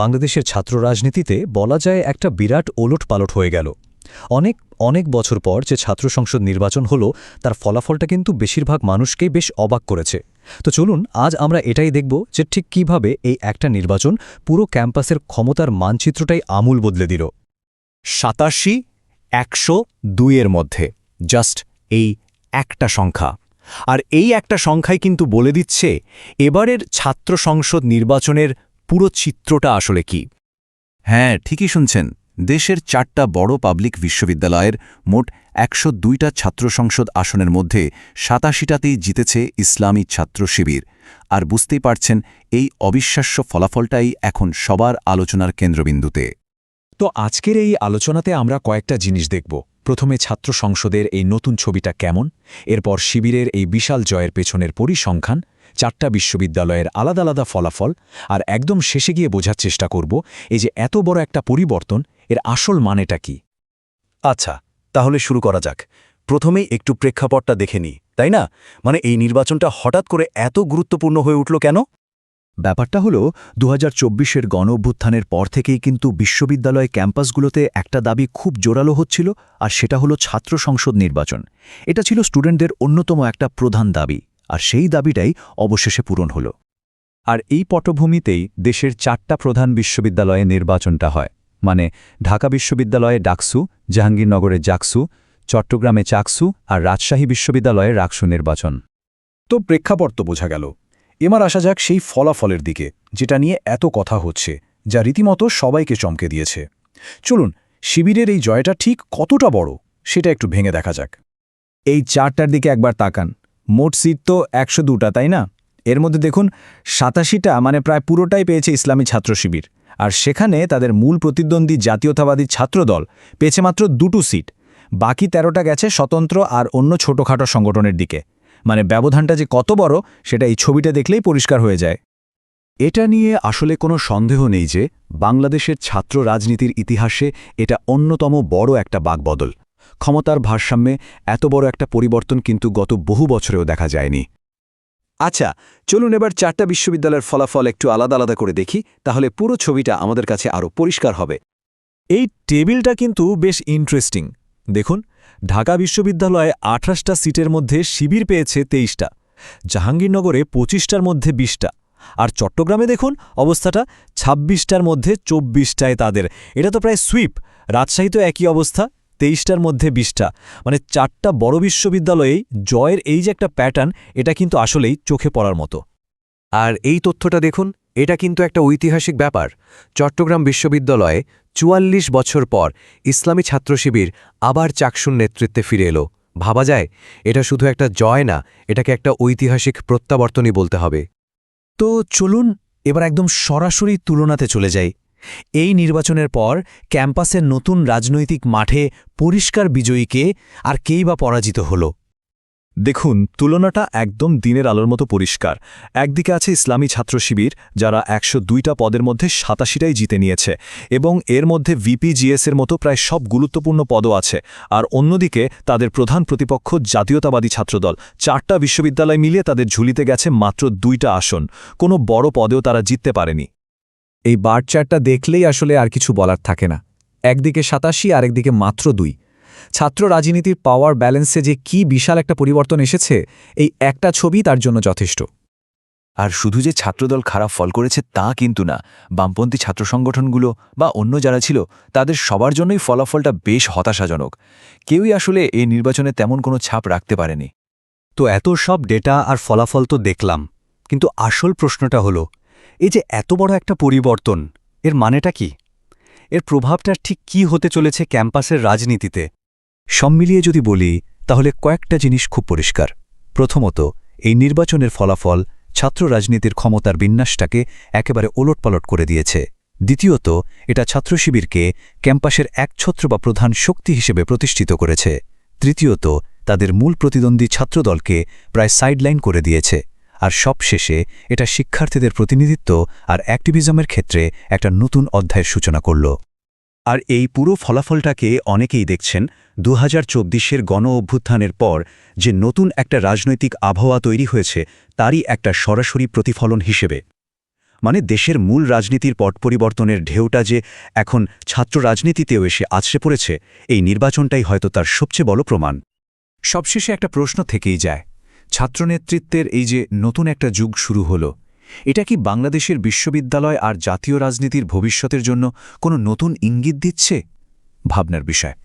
বাংলাদেশের ছাত্র রাজনীতিতে বলা যায় একটা বিরাট ওলট পালট হয়ে গেল। অনেক অনেক বছর পর যে ছাত্র সংসদ নির্বাচন হলো, তার ফলাফলটা কিন্তু বেশিরভাগ মানুষকেই বেশ অবাক করেছে। তো চলুন, আজ আমরা এটাই দেখব যে ঠিক কীভাবে এই একটা নির্বাচন পুরো ক্যাম্পাসের ক্ষমতার মানচিত্রটাই আমূল বদলে দিল। সাতাশি, একশো দুইয়ের মধ্যে, জাস্ট এই একটা সংখ্যা। আর এই একটা সংখ্যাই কিন্তু বলে দিচ্ছে, এবারের ছাত্র সংসদ নির্বাচনের পুরো চিত্রটা আসলে কি? হ্যাঁ ঠিকই শুনছেন। দেশের চারটা বড় পাবলিক বিশ্ববিদ্যালয়ের মোট একশো দুইটা ছাত্র সংসদ আসনের মধ্যে সাতাশিটাতেই জিতেছে ইসলামী ছাত্র শিবির। আর বুঝতেই পারছেন, এই অবিশ্বাস্য ফলাফলটাই এখন সবার আলোচনার কেন্দ্রবিন্দুতে। তো আজকের এই আলোচনাতে আমরা কয়েকটা জিনিস দেখব। প্রথমে ছাত্র সংসদের এই নতুন ছবিটা কেমন? এরপর শিবিরের এই বিশাল জয়ের পেছনের পরিসংখ্যান চারটা বিশ্ববিদ্যালয়ের আলাদা আলাদা ফলাফল আর একদম শেষে গিয়ে বোঝার চেষ্টা করব এই যে এত বড় একটা পরিবর্তন, এর আসল মানেটা কি? আচ্ছা তাহলে শুরু করা যাক। প্রথমেই একটু প্রেক্ষাপটটা দেখে নিই, তাই না? মানে এই নির্বাচনটা হঠাৎ করে এত গুরুত্বপূর্ণ হয়ে উঠল কেন? ব্যাপারটা হলো দু হাজার চব্বিশের গণ অভ্যুত্থানের পর থেকেই কিন্তু বিশ্ববিদ্যালয় ক্যাম্পাসগুলোতে একটা দাবি খুব জোরালো হচ্ছিল, আর সেটা হলো ছাত্র সংসদ নির্বাচন। এটা ছিল স্টুডেন্টদের অন্যতম একটা প্রধান দাবি। আর সেই দাবিটাই অবশেষে পূরণ হল। আর এই পটভূমিতেই দেশের চারটা প্রধান বিশ্ববিদ্যালয়ে নির্বাচনটা হয়। মানে ঢাকা বিশ্ববিদ্যালয়ে ডাকসু, জাহাঙ্গীরনগরে জাকসু, চট্টগ্রামে চাকসু আর রাজশাহী বিশ্ববিদ্যালয়ে রাকসু নির্বাচন। তো প্রেক্ষাপট তো বোঝা গেল। এবার আসা যাক সেই ফলাফলের দিকে, যেটা নিয়ে এত কথা হচ্ছে, যা রীতিমতো সবাইকে চমকে দিয়েছে। চলুন, শিবিরের এই জয়টা ঠিক কতটা বড়, সেটা একটু ভেঙে দেখা যাক। এই চারটার দিকে একবার তাকান। মোট সিট তো একশো দুটা, তাই না? এর মধ্যে দেখুন, সাতাশিটা মানে প্রায় পুরোটাই পেয়েছে ইসলামী ছাত্র শিবির। আর সেখানে তাদের মূল প্রতিদ্বন্দ্বী জাতীয়তাবাদী ছাত্রদল পেয়েছে মাত্র দুটো সিট বাকি তেরোটা গেছে স্বতন্ত্র আর অন্য ছোটোখাটো সংগঠনের দিকে। মানে ব্যবধানটা যে কত বড়, সেটা এই ছবিটা দেখলেই পরিষ্কার হয়ে যায়। এটা নিয়ে আসলে কোনো সন্দেহ নেই যে বাংলাদেশের ছাত্র রাজনীতির ইতিহাসে এটা অন্যতম বড় একটা বাকবদল। ক্ষমতার ভারসাম্যে এত বড় একটা পরিবর্তন কিন্তু গত বহু বছরেও দেখা যায়নি। আচ্ছা চলুন এবার চারটা বিশ্ববিদ্যালয়ের ফলাফল একটু আলাদা আলাদা করে দেখি, তাহলে পুরো ছবিটা আমাদের কাছে আরও পরিষ্কার হবে। এই টেবিলটা কিন্তু বেশ ইন্টারেস্টিং দেখুন, ঢাকা বিশ্ববিদ্যালয়ে আঠাশটা সিটের মধ্যে শিবির পেয়েছে তেইশটা, জাহাঙ্গীরনগরে পঁচিশটার মধ্যে বিশটা, আর চট্টগ্রামে দেখুন, অবস্থাটা ২৬টার মধ্যে চব্বিশটায় তাদের। এটা তো প্রায় সুইপ রাজশাহী তো একই অবস্থা। তেইশটার মধ্যে বিশটা। মানে চারটা বড় বিশ্ববিদ্যালয়েই জয়ের এই যে একটা প্যাটার্ন এটা কিন্তু আসলেই চোখে পড়ার মতো। আর এই তথ্যটা দেখুন, এটা কিন্তু একটা ঐতিহাসিক ব্যাপার। চট্টগ্রাম বিশ্ববিদ্যালয়ে চুয়াল্লিশ বছর পর ইসলামী ছাত্র শিবির আবার চাকসুর নেতৃত্বে ফিরে এলো। ভাবা যায়, এটা শুধু একটা জয় না, এটাকে একটা ঐতিহাসিক প্রত্যাবর্তনই বলতে হবে। তো চলুন, এবার একদম সরাসরি তুলনাতে চলে যাই। এই নির্বাচনের পর ক্যাম্পাসের নতুন রাজনৈতিক মাঠে পরিষ্কার বিজয়ীকে আর কেই বা পরাজিত হল। দেখুন, তুলনাটা একদম দিনের আলোর মতো পরিষ্কার। একদিকে আছে ইসলামী ছাত্র শিবির, যারা একশো দুইটা পদের মধ্যে সাতাশিটাই জিতে নিয়েছে, এবং এর মধ্যে ভিপিজিএস এর মতো প্রায় সব গুরুত্বপূর্ণ পদও আছে। আর অন্যদিকে, তাদের প্রধান প্রতিপক্ষ জাতীয়তাবাদী ছাত্রদল, চারটা বিশ্ববিদ্যালয় মিলিয়ে তাদের ঝুলিতে গেছে মাত্র দুইটা আসন। কোনো বড় পদেও তারা জিততে পারেনি। এই বার চারটা দেখলেই আসলে আর কিছু বলার থাকে না। একদিকে সাতাশি আর একদিকে মাত্র দুই। ছাত্র রাজনীতির পাওয়ার ব্যালেন্সে যে কি বিশাল একটা পরিবর্তন এসেছে এই একটা ছবি তার জন্য যথেষ্ট। আর শুধু যে ছাত্রদল খারাপ ফল করেছে তা কিন্তু না। বামপন্থী ছাত্র সংগঠনগুলো বা অন্য যারা ছিল তাদের সবার জন্যই ফলাফলটা বেশ হতাশাজনক। কেউই আসলে এই নির্বাচনে তেমন কোনো ছাপ রাখতে পারেনি। তো এত সব ডেটা আর ফলাফল তো দেখলাম। কিন্তু আসল প্রশ্নটা হলো এই যে এত বড় একটা পরিবর্তন, এর মানেটা কি? এর প্রভাবটা ঠিক কি হতে চলেছে ক্যাম্পাসের রাজনীতিতে? সব মিলিয়ে যদি বলি, তাহলে কয়েকটা জিনিস খুব পরিষ্কার। প্রথমত, এই নির্বাচনের ফলাফল ছাত্র রাজনীতির ক্ষমতার বিন্যাসটাকে একেবারে ওলটপালট করে দিয়েছে। দ্বিতীয়ত, এটা ছাত্র শিবিরকে ক্যাম্পাসের একছত্র বা প্রধান শক্তি হিসেবে প্রতিষ্ঠিত করেছে। তৃতীয়ত, তাদের মূল প্রতিদ্বন্দ্বী ছাত্রদলকে প্রায় সাইডলাইন করে দিয়েছে। আর সবশেষে এটা শিক্ষার্থীদের প্রতিনিধিত্ব আর অ্যাক্টিভিজমের ক্ষেত্রে একটা নতুন অধ্যায়ের সূচনা করল। আর এই পুরো ফলাফলটাকে অনেকেই দেখছেন দু হাজার চব্বিশের গণ অভ্যুত্থানের পর যে নতুন একটা রাজনৈতিক আবহাওয়া তৈরি হয়েছে তারই একটা সরাসরি প্রতিফলন হিসেবে। মানে দেশের মূল রাজনীতির পট পরিবর্তনের ঢেউটা যে এখন ছাত্র রাজনীতিতেও এসে আছড়ে পড়েছে, এই নির্বাচনটাই হয়তো তার সবচেয়ে বড় প্রমাণ। সবশেষে একটা প্রশ্ন থেকেই যায় ছাত্রনেতৃত্বের এই যে নতুন একটা যুগ শুরু হলো, এটা কি বাংলাদেশের বিশ্ববিদ্যালয় আর জাতীয় রাজনীতির ভবিষ্যতের জন্য কোনো নতুন ইঙ্গিত দিচ্ছে? ভাবনার বিষয়।